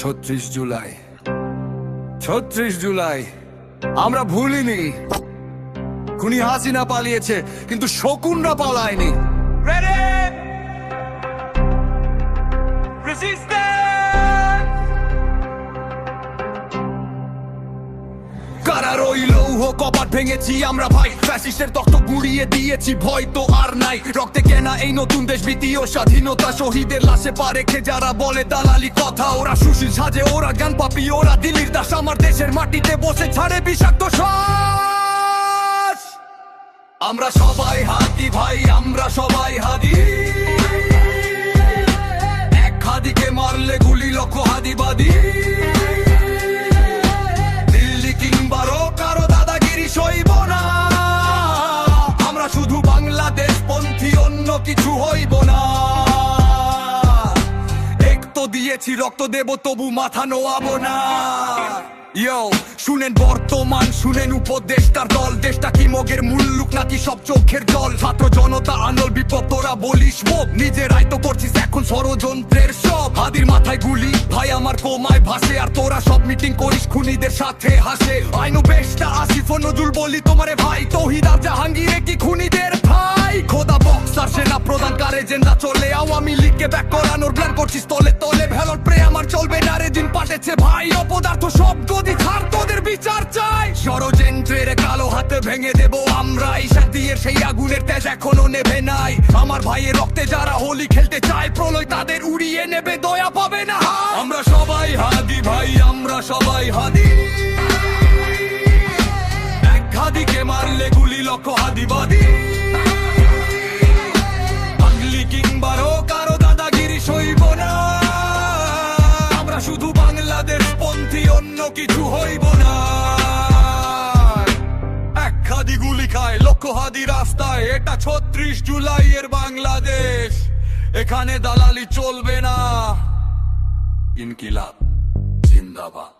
ছত্রিশ জুলাই। ছত্রিশ জুলাই। আমরা ভুলিনি। খুনি হাসিনা পালিয়েছে কিন্তু শকুনরা পালায়নি। কারার ওই লৌহ কপাট ভেঙেছি আমরা ভাই। ফ্যাসিস্টের গুড়িয়ে দিয়েছি ভয় তো আর নাই। রক্তে কেনা এই নতুন দেশ স্বাধীনতা শহীদের লাশে পা রেখে যারা বলে দালালি কথা, ওরা সুশীল সাজে, ওরা জ্ঞান পাপি, ওরা দাস। আমার দেশের মাটিতে বসে ছাড়ে বিষাক্ত আমরা সবাই হাতি ভাই, আমরা সবাই হাদি এক হাদিকে মারলে গুলি লক্ষ হাদিবাদী দিয়েছি রক্ত দেব, তবু মাথা নোয়াবো না। ইয়ো শুনেন বর্তমান, শুনেন উপদেষ্টার দল, দেশটা কি মগের মুল্লুক নাকি সব চোখের জল? ছাত্র জনতা, আনল বিপ্লব তোরা বলিস মুখ নিজেরাই তো করছিস, এখন ষড়যন্ত্রের সব। হাদির মাথায় গুলি, ভাই আমার কোমায় ভাসে, আর তোরা সব মিটিং করিস, খুনিদের সাথে হাসে। আইনু বেশটা আসিফ ও নজরুল বলি তোমারে ভাই, তৌহিদ আর জাহাঙ্গীরে কি খুনিদের লীগকে ব্যাক করানোর প্ল্যান করছিস? তলে তলে ভেলর প্রে আমার চলবে না রে দিন পাঠেছে ভাই। অপদার্থ সব গদি ছাড় তোদের বিচার চাই। ষড়যন্ত্রের কালো হাতে ভেঙে দেব আমরা সাথীর সেই আগুনের তেজ এখনও নেবে নাই। আমার ভাইয়ের রক্তে যারা হোলি খেলতে চায়, প্রলয় তাদের উড়িয়ে নেবে, দয়া পাবে না আমরা সবাই হাদি ভাই, আমরা সবাই হাদি। অন্য কিছু হইব না। এক হাদি গুলি খায় লক্ষ রাস্তায়। এটা ছত্রিশ জুলাই এর বাংলাদেশ। এখানে দালালি চলবে না। ইনকিলাব, জিন্দাবাদ।